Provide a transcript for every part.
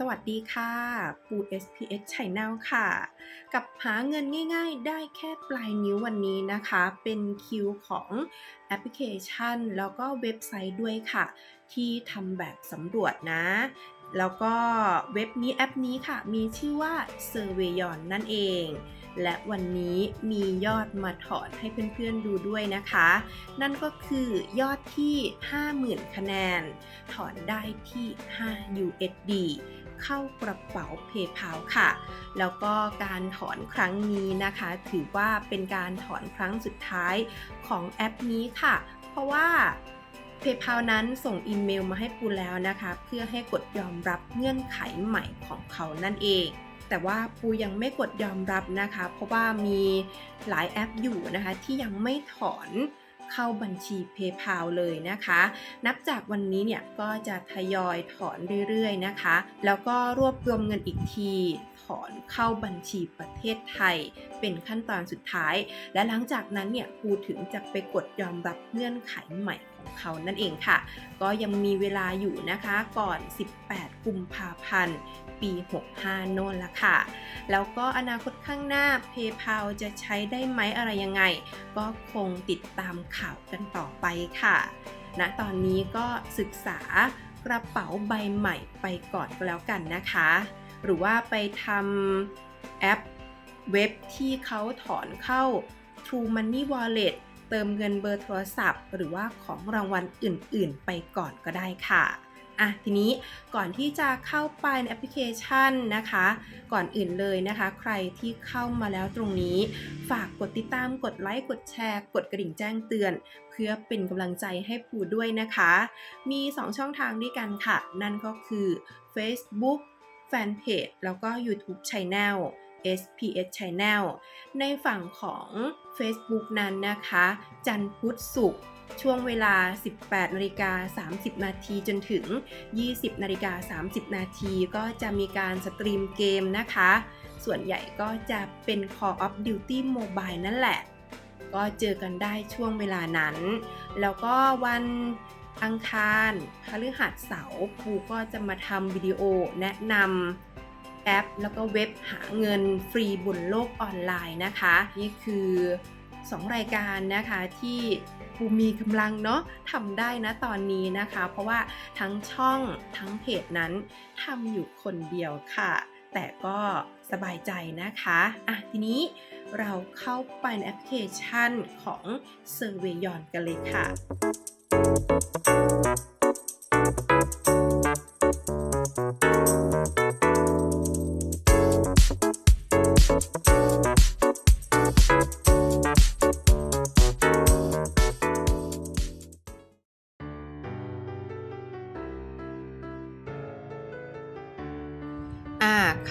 สวัสดีค่ะปู SPS Channel ค่ะ กับหาเงินง่ายๆ ได้แค่ปลายนิ้ววันนี้นะคะ เป็นคิวของแอปพลิเคชัน แล้วก็เว็บไซต์ด้วยค่ะ ที่ทำแบบสำรวจนะ แล้วก็เว็บนี้แอปนี้ค่ะ มีชื่อว่า s u r v e y o n นั่นเอง และวันนี้มียอดมาถอนให้เพื่อนๆดูด้วยนะคะ นั่นก็คือยอดที่ 50,000 คะแนน ถอนได้ที่ 5 USD เข้ากระเป๋า PayPal ค่ะ แล้วก็การถอนครั้งนี้นะคะ ถือว่าเป็นการถอนครั้งสุดท้ายของแอปนี้ค่ะ เพราะว่า PayPal นั้นส่งอีเมลมาให้ปูแล้วนะคะ เพื่อให้กดยอมรับเงื่อนไขใหม่ของเขานั่นเองแต่ว่าปูยังไม่กดยอมรับนะคะ เพราะว่ามีหลายแอปอยู่นะคะที่ยังไม่ถอน เข้าบัญชี PayPal เลยนะคะ นับจากวันนี้เนี่ยก็จะทยอยถอนเรื่อยๆนะคะ แล้วก็รวบรวมเงินอีกทีถอนเข้าบัญชีประเทศไทย เป็นขั้นตอนสุดท้าย และหลังจากนั้นเนี่ยครูถึงจะไปกดยอมรับเงื่อนไขใหม่ ของเขานั่นเองค่ะ ก็ยังมีเวลาอยู่นะคะก่อน 18 กุมภาพันธ์ ปี 65 โน่นละค่ะ แล้วก็อนาคตข้างหน้า PayPal จะใช้ได้ไหมอะไรยังไง ก็คงติดตามข่าวกันต่อไปค่ะณตอนนี้ก็ศึกษากระเป๋าใบใหม่ไปก่อนก็แล้วกันนะคะ หรือว่าไปทำแอปเว็บที่เขาถอนเข้า True Money Wallet เติมเงินเบอร์โทรศัพท์ หรือว่าของรางวัลอื่นๆ ไปก่อนก็ได้ค่ะอะทีนี้ก่อนที่จะเข้าไปในแอปพลิเคชันนะคะ ก่อนอื่นเลยนะคะ ใครที่เข้ามาแล้วตรงนี้ ฝากกดติดตามกดไลค์กดแชร์ กดกระดิ่งแจ้งเตือน เพื่อเป็นกำลังใจให้ปูด้วยนะคะ มี 2 ช่องทางด้วยกันค่ะ นั่นก็คือ Facebook Fanpage แล้วก็ YouTube Channel SPS Channel ในฝั่งของ Facebook นั้นนะคะ จันพุธศุกร์ช่วงเวลา 18นาฬิกา30 นาทีจนถึง 20นาฬิกา30 นาทีก็จะมีการสตรีมเกมนะคะ ส่วนใหญ่ก็จะเป็น Call of Duty Mobile นั่นแหละ ก็เจอกันได้ช่วงเวลานั้น แล้วก็วันอังคารพฤหัสเสาร์ครูก็จะมาทำวิดีโอแนะนำ แอป แล้วก็เว็บหาเงินฟรีบนโลกออนไลน์นะคะ นี่คือ 2 รายการนะคะที่ภูมีกำลังเนาะทำได้นะตอนนี้นะคะ เพราะว่าทั้งช่องทั้งเพจนั้นทำอยู่คนเดียวค่ะ แต่ก็สบายใจนะคะอะทีนี้เราเข้าไปในแอปพลิเคชันของ s u r v e y o n กันเลยค่ะ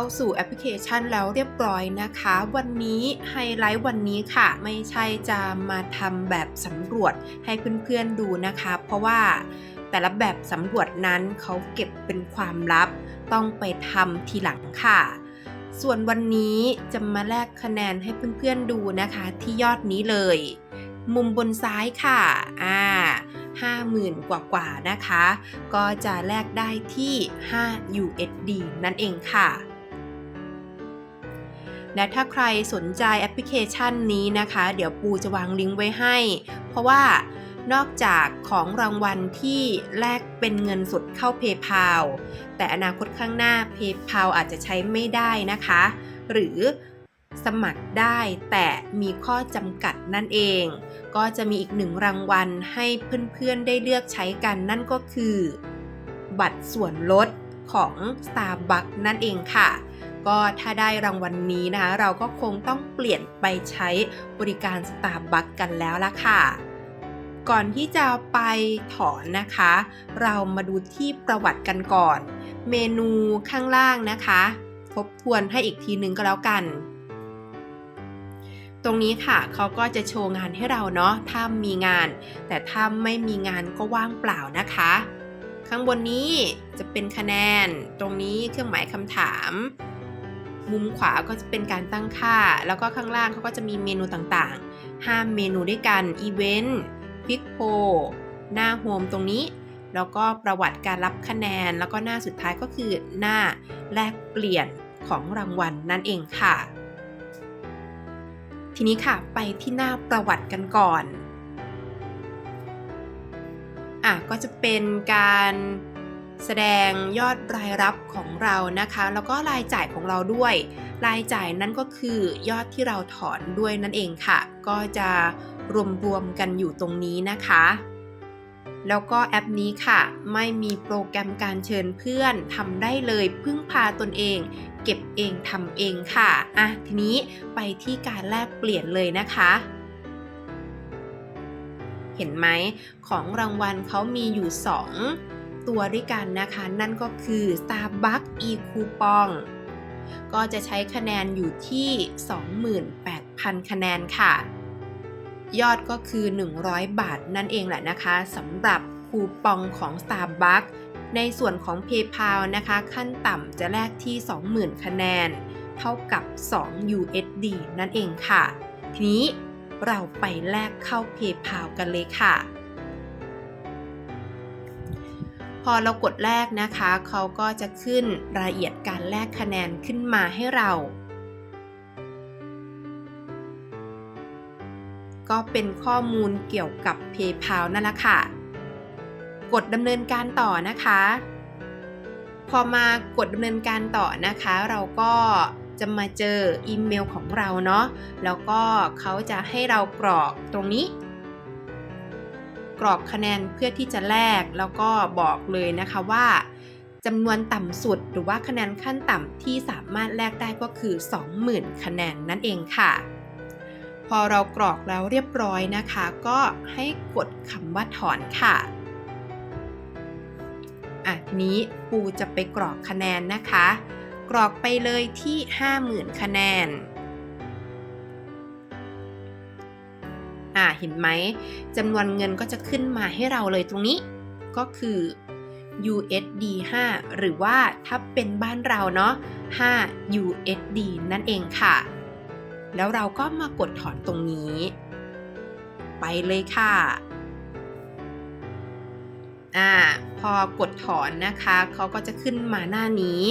เข้าสู่แอปพลิเคชันแล้วเรียบร้อยนะคะ วันนี้ไฮไลท์วันนี้ค่ะ ไม่ใช่จะมาทำแบบสำรวจให้เพื่อนๆดูนะคะ เพราะว่าแต่ละแบบสำรวจนั้นเขาเก็บเป็นความลับ ต้องไปทำทีหลังค่ะ ส่วนวันนี้จะมาแลกคะแนนให้เพื่อนๆดูนะคะ ที่ยอดนี้เลย มุมบนซ้ายค่ะอ่า50,000 กว่ากว่านะคะ ก็จะแลกได้ที่ 5 USD นั่นเองค่ะ และถ้าใครสนใจแอปพลิเคชันนี้นะคะ เดี๋ยวปูจะวางลิงก์ไว้ให้ เพราะว่านอกจากของรางวัลที่แลกเป็นเงินสดเข้า PayPal แต่อนาคตข้างหน้า PayPal อาจจะใช้ไม่ได้นะคะ หรือสมัครได้แต่มีข้อจำกัดนั่นเอง ก็จะมีอีกหนึ่งรางวัลให้เพื่อนๆได้เลือกใช้กันนั่นก็คือ บัตรส่วนลดของ Starbucks นั่นเองค่ะ ก็ถ้าได้รางวัลนนี้นะคะ เราก็คงต้องเปลี่ยนไปใช้บริการ Starbucks กันแล้วล่ะค่ะก่อนที่จะไปถอนนะคะ เรามาดูที่ประวัติกันก่อน เมนูข้างล่างนะคะ ทบทวนให้อีกทีนึงก็แล้วกัน ตรงนี้ค่ะเขาก็จะโชว์งานให้เราเนาะถ้ามีงาน แต่ถ้าไม่มีงานก็ว่างเปล่านะคะ ข้างบนนี้จะเป็นคะแนน ตรงนี้เครื่องหมายคำถาม มุมขวาก็จะเป็นการตั้งค่า แล้วก็ข้างล่างเขาก็จะมีเมนูต่างๆ 5 เมนูด้วยกันอีเวนต์พิกโพหน้าโฮมตรงนี้ แล้วก็ประวัติการรับคะแนน แล้วก็หน้าสุดท้ายก็คือหน้าแลกเปลี่ยนของรางวัลนนั่นเองค่ะ ทีนี้ค่ะไปที่หน้าประวัติกันก่อนอะก็จะเป็นการ แสดงยอดรายรับของเรานะคะ แล้วก็รายจ่ายของเราด้วย รายจ่ายนั่นก็คือยอดที่เราถอนด้วยนั่นเองค่ะ ก็จะรวมๆกันอยู่ตรงนี้นะคะ แล้วก็แอปนี้ค่ะ ไม่มีโปรแกรมการเชิญเพื่อนทำได้เลยพึ่งพาตนเอง เก็บเองทำเองค่ะอะทีนี้ไปที่การแลกเปลี่ยนเลยนะคะเห็นไหมของรางวัลเขามีอยู่ 2 ตัวด้วยกันนะคะ นั่นก็คือ Starbucks e-coupon ก็จะใช้คะแนนอยู่ที่ 28,000 คะแนนค่ะ ยอดก็คือ 100 บาทนั่นเองแหละนะคะสำหรับคูปองของ Starbucks ในส่วนของ PayPal นะคะ ขั้นต่ำจะแลกที่ 20,000 คะแนน เท่ากับ 2 USD นั่นเองค่ะ ทีนี้เราไปแลกเข้า PayPal กันเลยค่ะ อเรากดแลกนะคะ เขาก็จะขึ้นรายละเอียดการแลกคะแนนขึ้นมาให้เรา ก็เป็นข้อมูลเกี่ยวกับ PayPal นั่นแหละค่ะ กดดำเนินการต่อนะคะ พอมากดดำเนินการต่อนะคะ เราก็จะมาเจออีเมลของเราเนาะ แล้วก็เขาจะให้เรากรอกตรงนี้ กรอกคะแนนเพื่อที่จะแลกแล้วก็บอกเลยนะคะว่าจำนวนต่ำสุดหรือว่าคะแนนขั้นต่ำที่สามารถแลกได้ก็คือ 20,000 คะแนนนั่นเองค่ะ พอเรากรอกแล้วเรียบร้อยนะคะ ก็ให้กดคำว่าถอนค่ะอะนี้ปูจะไปกรอกคะแนนนะคะ กรอกไปเลยที่ 50,000 คะแนน เห็นไหมจำนวนเงินก็จะขึ้นมาให้เราเลยตรงนี้ ก็คือ USD 5 หรือว่าถ้าเป็นบ้านเราเนาะ5 USD นั่นเองค่ะ แล้วเราก็มากดถอนตรงนี้ ไปเลยค่ะอ่าพอกดถอนนะคะเขาก็จะขึ้นมาหน้านี้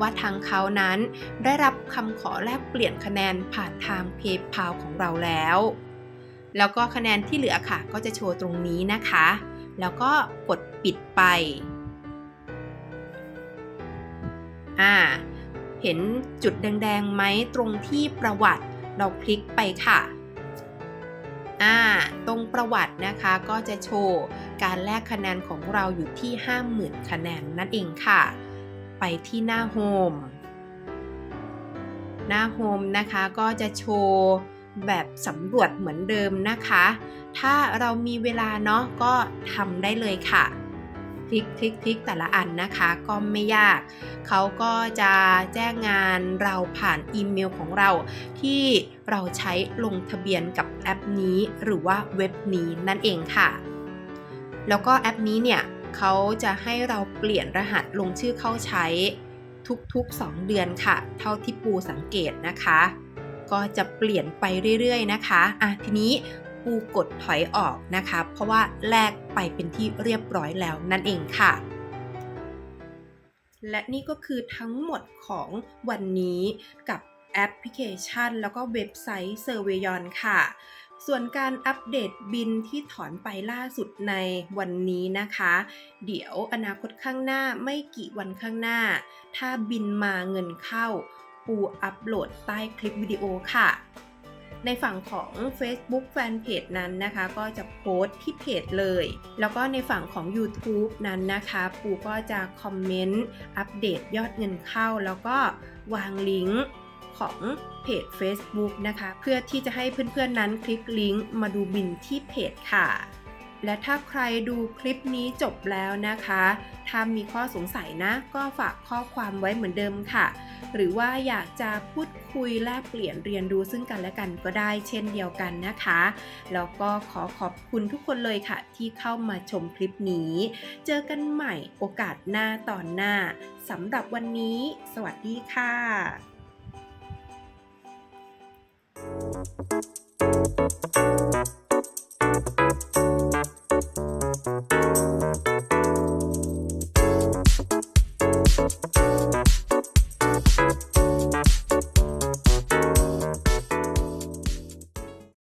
ว่าทางเขานั้นได้รับคำขอแลกเปลี่ยนคะแนนผ่านทาง PayPal ของเราแล้ว แล้วก็คะแนนที่เหลือค่ะ ก็จะโชว์ตรงนี้นะคะ แล้วก็กดปิดไปอ่าเห็นจุดแดงๆไหมตรงที่ประวัติเราคลิกไปค่ะอ่าตรงประวัตินะคะก็จะโชว์การแลกคะแนนของเราอยู่ที่ 50,000 คะแนนนั่นเองค่ะ ไปที่หน้าโฮมหน้าโฮมนะคะก็จะโชว์ แบบสำรวจเหมือนเดิมนะคะ ถ้าเรามีเวลาเนาะก็ทำได้เลยค่ะคลิกคลิกคลิกแต่ละอันนะคะก็ไม่ยาก เขาก็จะแจ้งงานเราผ่านอีเมลของเรา ที่เราใช้ลงทะเบียนกับแอปนี้หรือว่าเว็บนี้นั่นเองค่ะ แล้วก็แอปนี้เนี่ยเขาจะให้เราเปลี่ยนรหัสลงชื่อเข้าใช้ทุกๆ 2 เดือนค่ะ เท่าที่ปูสังเกตนะคะ ก็จะเปลี่ยนไปเรื่อยๆนะคะอะทีนี้ปูกดถอยออกนะคะ เพราะว่าแลกไปเป็นที่เรียบร้อยแล้วนั่นเองค่ะ และนี่ก็คือทั้งหมดของวันนี้กับแอปพลิเคชัน แล้วก็เว็บไซต์ s u r v e y o n ค่ะ ส่วนการอัปเดตบินที่ถอนไปล่าสุดในวันนี้นะคะ เดี๋ยวอนาคตข้างหน้าไม่กี่วันข้างหน้า ถ้าบินมาเงินเข้า ปูอัปโหลดใต้คลิปวิดีโอค่ะ ในฝั่งของ Facebook Fanpage นั้นนะคะ ก็จะโพสต์ที่เพจเลย แล้วก็ในฝั่งของ YouTube นั้นนะคะ ปูก็จะคอมเมนต์อัปเดตยอดเงินเข้า แล้วก็วางลิงก์ของเพจ Facebook นะคะ เพื่อที่จะให้เพื่อนๆนั้นคลิกลิงก์มาดูบินที่เพจค่ะ และถ้าใครดูคลิปนี้จบแล้วนะคะ ถ้ามีข้อสงสัยนะ ก็ฝากข้อความไว้เหมือนเดิมค่ะ หรือว่าอยากจะพูดคุยแลกเปลี่ยนเรียนรู้ซึ่งกันและกันก็ได้เช่นเดียวกันนะคะ แล้วก็ขอขอบคุณทุกคนเลยค่ะ ที่เข้ามาชมคลิปนี้ เจอกันใหม่โอกาสหน้าตอนหน้าสำหรับวันนี้ สวัสดีค่ะ Thank you.